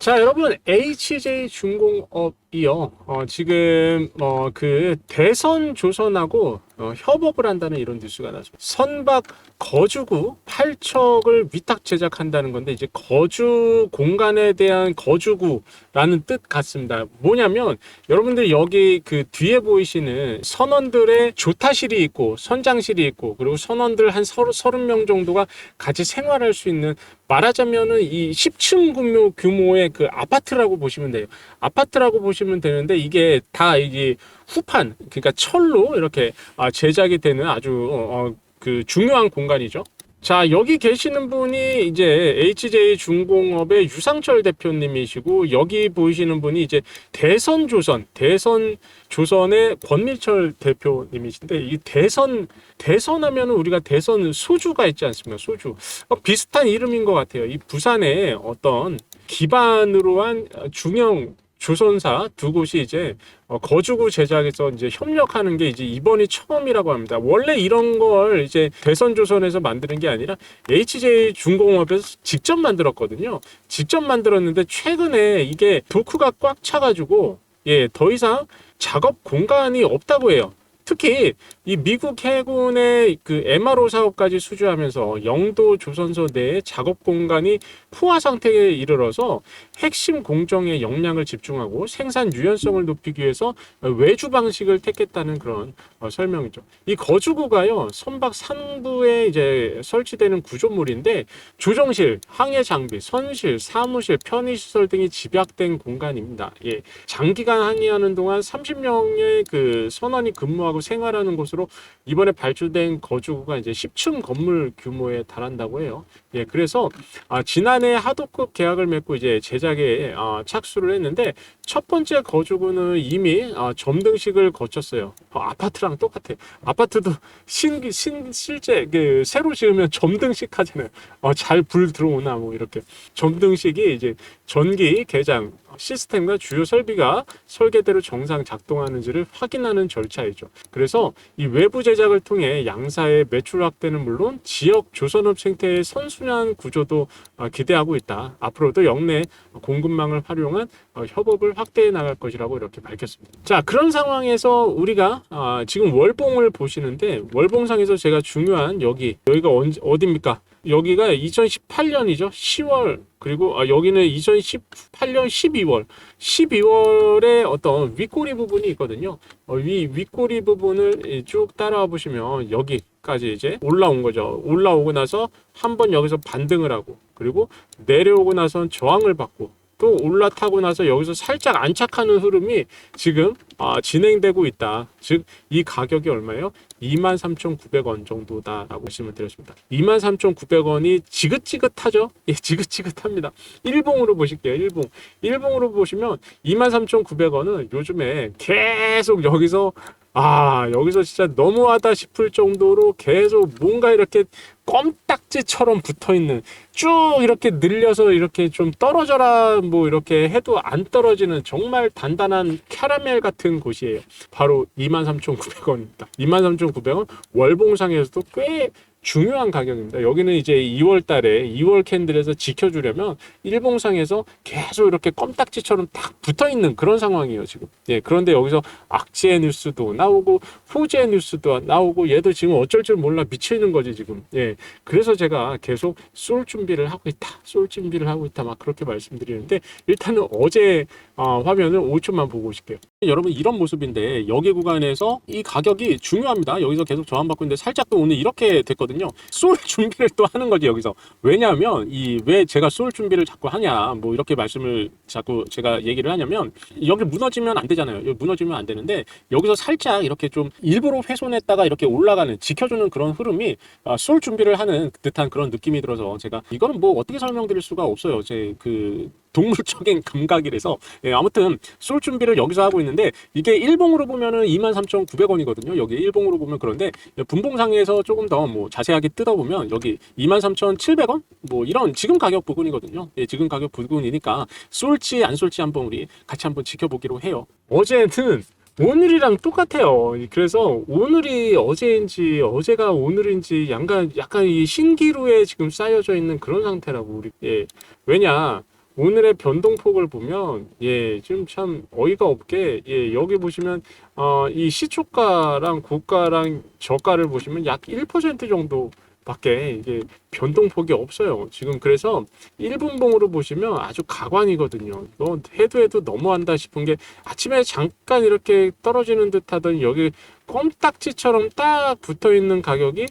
자, 여러분, HJ 중공업 이요. 어, 지금, 어, 그, 대선 조선하고, 어, 협업을 한다는 이런 뉴스가 나죠. 선박 거주구 8척을 위탁 제작한다는 건데, 이제 거주 공간에 대한 거주구라는 뜻 같습니다. 뭐냐면, 여러분들 여기 그 뒤에 보이시는 선원들의 조타실이 있고, 선장실이 있고, 그리고 선원들 한 30명 정도가 같이 생활할 수 있는 말하자면은 이 10층 규모, 규모의 그 아파트라고 보시면 돼요. 아파트라고 보시면 되는데 이게 다 이게 후판, 그러니까 철로 이렇게 아, 제작이 되는 아주 어, 어, 그 중요한 공간이죠. 자, 여기 계시는 분이 이제 HJ 중공업의 유상철 대표님이시고, 여기 보이시는 분이 이제 대선 조선, 대선 조선의 권밀철 대표님이신데, 이 대선, 대선 하면은 우리가 대선 소주가 있지 않습니까? 소주. 어, 비슷한 이름인 것 같아요. 이 부산에 어떤 기반으로 한 중형 조선사 두 곳이 이제 어, 거주구 제작에서 이제 협력하는 게 이제 이번이 처음이라고 합니다. 원래 이런 걸 이제 대선 조선에서 만드는 게 아니라 HJ 중공업에서 직접 만들었거든요. 직접 만들었는데 최근에 이게 도크가 꽉 차가지고 예, 더 이상 작업 공간이 없다고 해요. 특히 이 미국 해군의 그 MRO 사업까지 수주하면서 영도 조선소 내에 작업 공간이 포화 상태에 이르러서 핵심 공정의 역량을 집중하고 생산 유연성을 높이기 위해서 외주 방식을 택했다는 그런 어, 설명이죠. 이 거주구가요 선박 상부에 이제 설치되는 구조물인데 조정실, 항해 장비, 선실, 사무실, 편의시설 등이 집약된 공간입니다. 예, 장기간 항해하는 동안 30명의 그 선원이 근무하고 생활하는 곳으로 이번에 발주된 거주구가 이제 10층 건물 규모에 달한다고 해요. 예, 그래서 아, 지난해 하도급 계약을 맺고 이제 제작에 아, 착수를 했는데 첫 번째 거주구는 이미 아, 점등식을 거쳤어요. 어, 아파트랑 똑같아. 아파트도 신, 신 실제 그 새로 지으면 점등식 하잖아요. 어, 잘 불 들어오나 뭐 이렇게 점등식이 이제 전기 개장 시스템과 주요 설비가 설계대로 정상 작동하는지를 확인하는 절차이죠. 그래서 이 외부 제작을 통해 양사의 매출 확대는 물론 지역 조선업 생태의 선순환 구조도 어, 기대하고 있다. 앞으로도 역내 공급망을 활용한 어, 협업을 확대해 나갈 것이라고 이렇게 밝혔습니다. 자, 그런 상황에서 우리가 아, 지금 월봉을 보시는데 월봉상에서 제가 중요한 여기 여기가 언제, 어디입니까? 여기가 2018년이죠. 10월 그리고 아, 여기는 2018년 12월 12월에 어떤 윗꼬리 부분이 있거든요. 어, 위 윗꼬리 부분을 쭉 따라와 보시면 여기까지 이제 올라온 거죠. 올라오고 나서 한 번 여기서 반등을 하고 그리고 내려오고 나선 저항을 받고 또 올라타고 나서 여기서 살짝 안착하는 흐름이 지금 아, 진행되고 있다. 즉 이 가격이 얼마예요? 23,900원 정도다라고 말씀을 드렸습니다. 23,900원이 지긋지긋하죠? 예, 지긋지긋합니다. 일봉으로 보실게요. 일봉. 일봉으로 보시면 23,900원은 요즘에 계속 여기서 아, 여기서 진짜 너무하다 싶을 정도로 계속 뭔가 이렇게 껌딱지처럼 붙어 있는 쭉 이렇게 늘려서 이렇게 좀 떨어져라 뭐 이렇게 해도 안 떨어지는 정말 단단한 캐러멜 같은 곳이에요. 바로 23,900원입니다. 23,900원 월봉상에서도 꽤 중요한 가격입니다. 여기는 이제 2월 달에 2월 캔들에서 지켜주려면 일봉상에서 계속 이렇게 껌딱지처럼 딱 붙어 있는 그런 상황이에요, 지금. 예, 그런데 여기서 악재 뉴스도 나오고 후재 뉴스도 나오고 얘도 지금 어쩔 줄 몰라 미치는 거지, 지금. 예. 그래서 제가 계속 쏠 준비를 하고 있다. 쏠 준비를 하고 있다. 막 그렇게 말씀드리는데 일단은 어제 어, 화면을 5초만 보고 오실게요. 여러분 이런 모습인데 여기 구간에서 이 가격이 중요합니다. 여기서 계속 저항받고 있는데 살짝 또 오늘 이렇게 됐거든요. 쏠 준비를 또 하는 거지 여기서. 왜냐하면 이 왜 제가 쏠 준비를 자꾸 하냐 뭐 이렇게 말씀을 자꾸 제가 얘기를 하냐면 여기 무너지면 안 되잖아요. 여기 무너지면 안 되는데 여기서 살짝 이렇게 좀 일부러 훼손했다가 이렇게 올라가는 지켜주는 그런 흐름이 아, 쏠 준비를 하는 듯한 그런 느낌이 들어서 제가 이거는 뭐 어떻게 설명드릴 수가 없어요. 제그 동물적인 감각이라서 예, 아무튼 쏠 준비를 여기서 하고 있는데 이게 일봉으로 보면은 23,900원이거든요. 여기 일봉으로 보면 그런데 분봉상에서 조금 더 뭐 자세하게 뜯어보면 여기 23,700원 뭐 이런 지금 가격 부분이거든요. 예, 지금 가격 부분이니까 쏠지 안 쏠지 한번 우리 같이 한번 지켜보기로 해요. 어제는 오늘이랑 똑같아요. 그래서 오늘이 어제인지 어제가 오늘인지 약간 약간 이 신기루에 지금 쌓여져 있는 그런 상태라고 우리 예. 왜냐 오늘의 변동폭을 보면 예 지금 참 어이가 없게 예 여기 보시면 어 이 시초가랑 고가랑 저가를 보시면 약 1% 정도 밖에 이게 변동폭이 없어요. 지금 그래서 1분봉으로 보시면 아주 가관이거든요. 이거 해도 해도 너무한다 싶은 게 아침에 잠깐 이렇게 떨어지는 듯 하던 여기 껌딱지처럼 딱 붙어 있는 가격이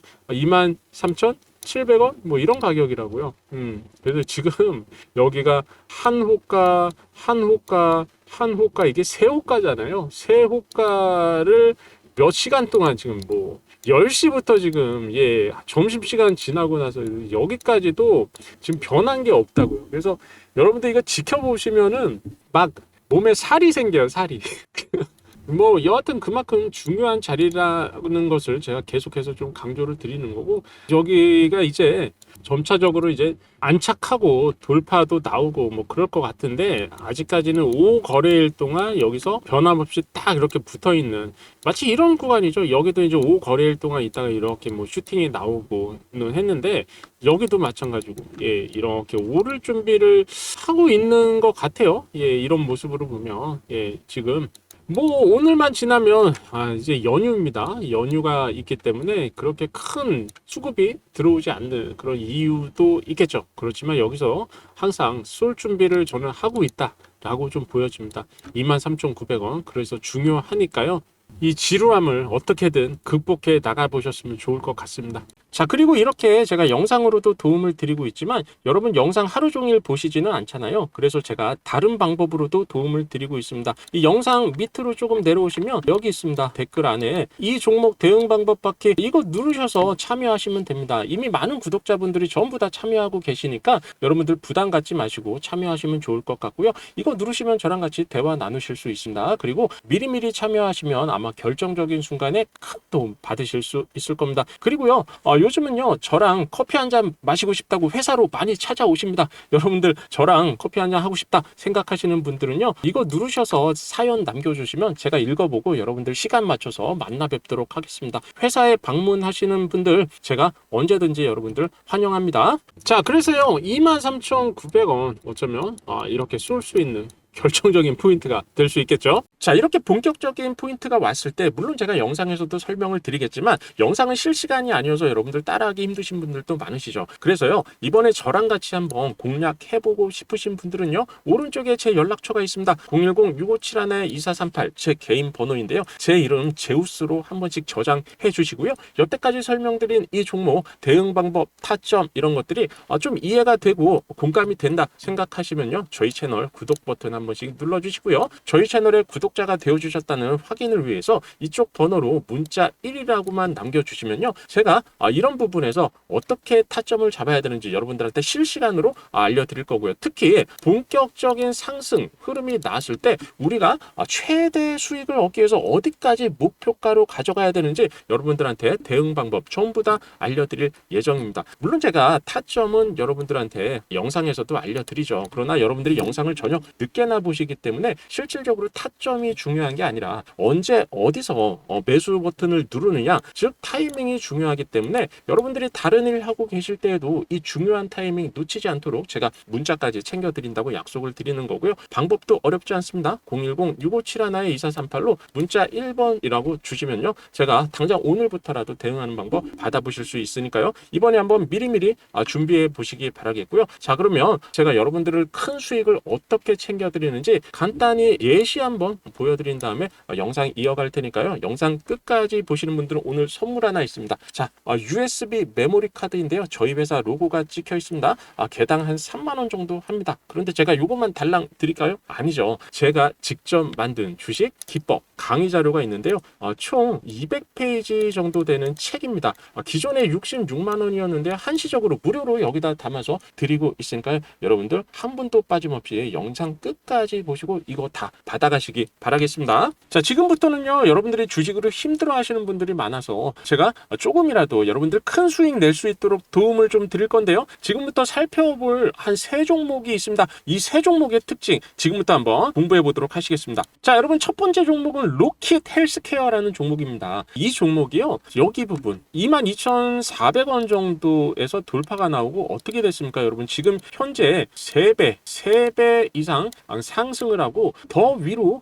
23,700원 뭐 이런 가격이라고요. 음. 그래서 지금 여기가 한 호가, 한 호가, 한 호가 이게 세 호가잖아요. 세 호가를 몇 시간 동안 지금 뭐 10시부터 지금 예 점심시간 지나고 나서 여기까지도 지금 변한 게 없다고요. 그래서 여러분들 이거 지켜보시면은 막 몸에 살이 생겨요, 살이. 뭐 여하튼 그만큼 중요한 자리라는 것을 제가 계속해서 좀 강조를 드리는 거고 여기가 이제 점차적으로 이제 안착하고 돌파도 나오고 뭐 그럴 것 같은데 아직까지는 5 거래일 동안 여기서 변함없이 딱 이렇게 붙어 있는 마치 이런 구간이죠. 여기도 이제 5 거래일 동안 있다가 이렇게 뭐 슈팅이 나오고는 했는데 여기도 마찬가지고 예 이렇게 오를 준비를 하고 있는 것 같아요. 예 이런 모습으로 보면 예 지금 뭐 오늘만 지나면 아 이제 연휴입니다. 연휴가 있기 때문에 그렇게 큰 수급이 들어오지 않는 그런 이유도 있겠죠. 그렇지만 여기서 항상 쏠 준비를 저는 하고 있다라고 좀 보여집니다. 23,900원. 그래서 중요하니까요. 이 지루함을 어떻게든 극복해 나가 보셨으면 좋을 것 같습니다. 자, 그리고 이렇게 제가 영상으로도 도움을 드리고 있지만 여러분 영상 하루 종일 보시지는 않잖아요. 그래서 제가 다른 방법으로도 도움을 드리고 있습니다. 이 영상 밑으로 조금 내려오시면 여기 있습니다. 댓글 안에 이 종목 대응 방법 받기 이거 누르셔서 참여하시면 됩니다. 이미 많은 구독자분들이 전부 다 참여하고 계시니까 여러분들 부담 갖지 마시고 참여하시면 좋을 것 같고요. 이거 누르시면 저랑 같이 대화 나누실 수 있습니다. 그리고 미리미리 참여하시면 아마 결정적인 순간에 큰 도움 받으실 수 있을 겁니다. 그리고요, 어, 요즘은요, 저랑 커피 한 잔 마시고 싶다고 회사로 많이 찾아오십니다. 여러분들 저랑 커피 한 잔 하고 싶다 생각하시는 분들은요, 이거 누르셔서 사연 남겨주시면 제가 읽어보고 여러분들 시간 맞춰서 만나 뵙도록 하겠습니다. 회사에 방문하시는 분들 제가 언제든지 여러분들 환영합니다. 자, 그래서요, 23,900원 어쩌면 아, 이렇게 쏠 수 있는 결정적인 포인트가 될 수 있겠죠. 자, 이렇게 본격적인 포인트가 왔을 때, 물론 제가 영상에서도 설명을 드리겠지만, 영상은 실시간이 아니어서 여러분들 따라하기 힘드신 분들도 많으시죠. 그래서요, 이번에 저랑 같이 한번 공략해보고 싶으신 분들은요, 오른쪽에 제 연락처가 있습니다. 010-6571-2438, 제 개인 번호인데요. 제 이름 제우스로 한 번씩 저장해 주시고요. 여태까지 설명드린 이 종목, 대응 방법, 타점, 이런 것들이 아, 좀 이해가 되고 공감이 된다 생각하시면요, 저희 채널 구독 버튼 한번 씩 눌러주시고요. 저희 채널에 구독자가 되어주셨다는 확인을 위해서 이쪽 번호로 문자 1이라고만 남겨주시면요. 제가 아, 이런 부분에서 어떻게 타점을 잡아야 되는지 여러분들한테 실시간으로 아, 알려드릴 거고요. 특히 본격적인 상승 흐름이 나왔을 때 우리가 아, 최대 수익을 얻기 위해서 어디까지 목표가로 가져가야 되는지 여러분들한테 대응 방법 전부 다 알려드릴 예정입니다. 물론 제가 타점은 여러분들한테 영상에서도 알려드리죠. 그러나 여러분들이 영상을 전혀 늦게 나 보시기 때문에 실질적으로 타점이 중요한 게 아니라 언제 어디서 어, 매수 버튼을 누르느냐 즉 타이밍이 중요하기 때문에 여러분들이 다른 일 하고 계실 때에도 이 중요한 타이밍 놓치지 않도록 제가 문자까지 챙겨드린다고 약속을 드리는 거고요. 방법도 어렵지 않습니다. 010-6571-2438로 문자 1번이라고 주시면요. 제가 당장 오늘부터라도 대응하는 방법 받아보실 수 있으니까요. 이번에 한번 미리미리 아, 준비해 보시기 바라겠고요. 자 그러면 제가 여러분들을 큰 수익을 어떻게 챙겨드 리는지 간단히 예시 한번 보여드린 다음에 어, 영상 이어갈 테니까요. 영상 끝까지 보시는 분들은 오늘 선물 하나 있습니다. 자, 어, USB 메모리 카드인데요. 저희 회사 로고가 찍혀 있습니다. 아, 개당 한 3만 원 정도 합니다. 그런데 제가 이것만 달랑 드릴까요? 아니죠. 제가 직접 만든 주식 기법 강의 자료가 있는데요. 어, 총 200페이지 정도 되는 책입니다. 어, 기존에 66만 원이었는데 한시적으로 무료로 여기다 담아서 드리고 있으니까요. 여러분들 한 분도 빠짐없이 영상 끝까지 끝까지 보시고 이거 다 받아가시기 바라겠습니다. 자, 지금부터는요, 여러분들이 주식으로 힘들어 하시는 분들이 많아서 제가 조금이라도 여러분들 큰 수익 낼 수 있도록 도움을 좀 드릴 건데요. 지금부터 살펴볼 한 세 종목이 있습니다. 이 세 종목의 특징, 지금부터 한번 공부해 보도록 하시겠습니다. 자, 여러분, 첫 번째 종목은 로킷 헬스케어라는 종목입니다. 이 종목이요, 여기 부분, 22,400원 정도에서 돌파가 나오고 어떻게 됐습니까, 여러분? 지금 현재 3배, 3배 이상 상승을 하고 더 위로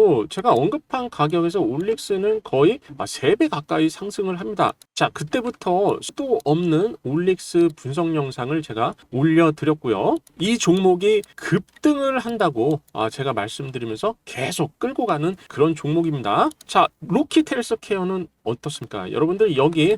제가 언급한 가격에서 올릭스는 거의 3배 가까이 상승을 합니다. 자, 그때부터 수도 없는 올릭스 분석 영상을 제가 올려드렸고요. 이 종목이 급등을 한다고 아, 제가 말씀드리면서 계속 끌고 가는 그런 종목입니다. 자, 로키트 헬스케어는 어떻습니까? 여러분들 여기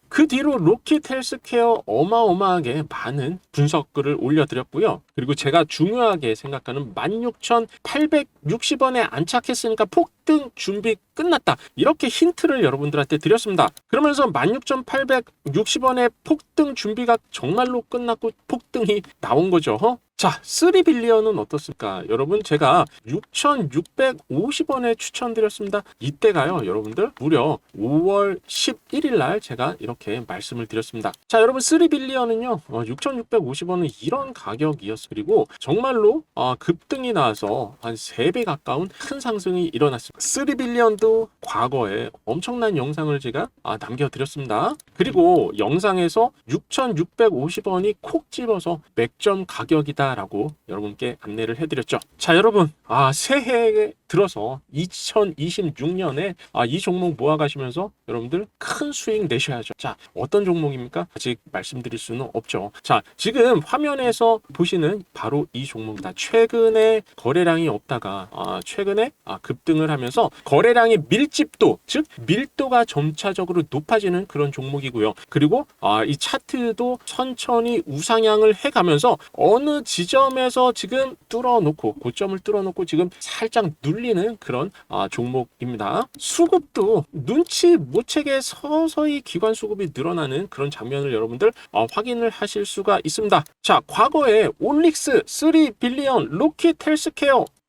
그 뒤로 로켓 헬스케어 어마어마하게 많은 분석글을 올려드렸고요. 그리고 제가 중요하게 생각하는 16,860원에 안착했으니까 폭등 준비 끝났다. 이렇게 힌트를 여러분들한테 드렸습니다. 그러면서 16,860원의 폭등 준비가 정말로 끝났고 폭등이 나온 거죠. 자, 3빌리언은 어떻습니까? 여러분, 제가 6,650원에 추천드렸습니다. 이때가요, 여러분들, 무려 5월 11일 날 제가 이렇게 말씀을 드렸습니다. 자, 여러분, 3빌리언은요, 6,650원은 이런 가격이었어요. 그리고 정말로 어, 급등이 나와서 한 3배 가까운 큰 상승이 일어났습니다. 3빌리언도 과거에 엄청난 영상을 제가 아, 남겨드렸습니다. 그리고 영상에서 6,650원이 콕 집어서 맥점 가격이다. 라고 여러분께 안내를 해드렸죠. 자, 여러분, 아, 새해에 들어서 2026년에 아, 이 종목 모아가시면서 여러분들 큰 수익 내셔야죠. 자, 어떤 종목입니까? 아직 말씀드릴 수는 없죠. 자, 지금 화면에서 보시는 바로 이 종목이다. 최근에 거래량이 없다가 아, 최근에 아, 급등을 하면서 거래량의 밀집도, 즉 밀도가 점차적으로 높아지는 그런 종목이고요. 그리고 아, 이 차트도 천천히 우상향을 해가면서 어느 지점에서 지금 뚫어놓고 고점을 뚫어놓고 지금 살짝 눌 리는 그런 아, 종목입니다. 수급도 눈치 못 채게 서서히 기관 수급이 늘어나는 그런 장면을 여러분들 어, 확인을 하실 수가 있습니다. 자, 과거에 올릭스, 3빌리언, 로킷 헬스케어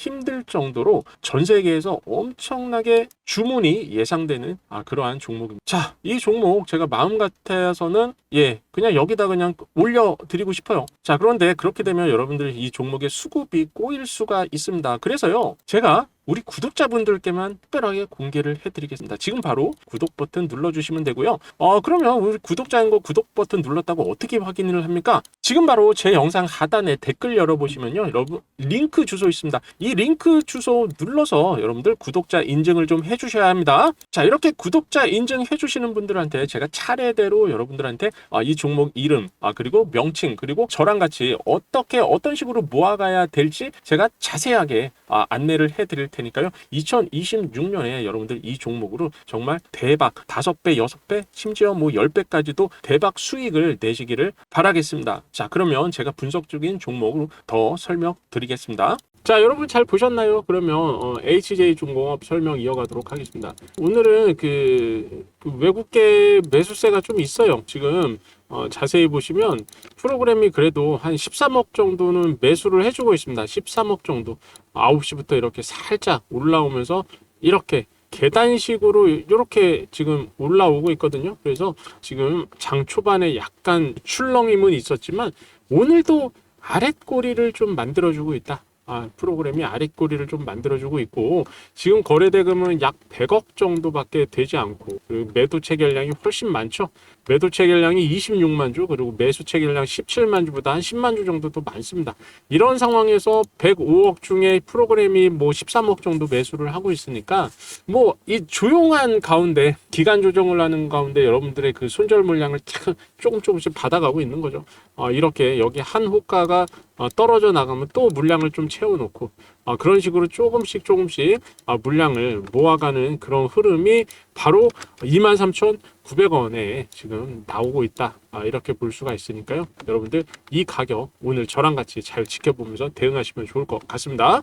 힘들 정도로 전 세계에서 엄청나게 주문이 예상되는 아, 그러한 종목입니다. 자, 이 종목 제가 마음 같아서는 예, 그냥 여기다 그냥 올려드리고 싶어요. 자, 그런데 그렇게 되면 여러분들 이 종목의 수급이 꼬일 수가 있습니다. 그래서요, 제가 우리 구독자분들께만 특별하게 공개를 해드리겠습니다. 지금 바로 구독 버튼 눌러주시면 되고요. 어, 그러면 우리 구독자인 거 구독 버튼 눌렀다고 어떻게 확인을 합니까? 지금 바로 제 영상 하단에 댓글 열어보시면요. 여러분, 링크 주소 있습니다. 이 링크 주소 눌러서 여러분들 구독자 인증을 좀 해주셔야 합니다. 자, 이렇게 구독자 인증 해주시는 분들한테 제가 차례대로 여러분들한테 아, 이 종목 이름, 아, 그리고 명칭, 그리고 저랑 같이 어떻게, 어떤 식으로 모아가야 될지 제가 자세하게 아, 안내를 해드릴 테니 까요. 2026년에 여러분들 이 종목으로 정말 대박 5배, 6배, 심지어 뭐 10배까지도 대박 수익을 내시기를 바라겠습니다. 자, 그러면 제가 분석적인 종목으로 더 설명드리겠습니다. 자, 여러분 잘 보셨나요? 그러면 어, HJ 중공업 설명 이어가도록 하겠습니다. 오늘은 그, 그 외국계 매수세가 좀 있어요. 지금 어, 자세히 보시면 프로그램이 그래도 한 13억 정도는 매수를 해주고 있습니다. 13억 정도. 9시부터 이렇게 살짝 올라오면서 이렇게 계단식으로 이렇게 지금 올라오고 있거든요. 그래서 지금 장 초반에 약간 출렁임은 있었지만 오늘도 아랫꼬리를 좀 만들어주고 있다. 아, 프로그램이 아랫꼬리를 좀 만들어주고 있고 지금 거래 대금은 약 100억 정도밖에 되지 않고 그리고 매도 체결량이 훨씬 많죠. 매도 체결량이 26만 주 그리고 매수 체결량 17만 주보다 한 10만 주 정도 더 많습니다. 이런 상황에서 105억 중에 프로그램이 뭐 13억 정도 매수를 하고 있으니까 뭐 이 조용한 가운데 기간 조정을 하는 가운데 여러분들의 그 손절 물량을 탁 조금 조금씩 받아가고 있는 거죠. 어, 이렇게 여기 한 호가가 어, 떨어져 나가면 또 물량을 좀 채워놓고 어, 그런 식으로 조금씩 조금씩 어, 물량을 모아가는 그런 흐름이 바로 23,900원에 지금 나오고 있다. 아, 이렇게 볼 수가 있으니까요. 여러분들 이 가격 오늘 저랑 같이 잘 지켜보면서 대응하시면 좋을 것 같습니다.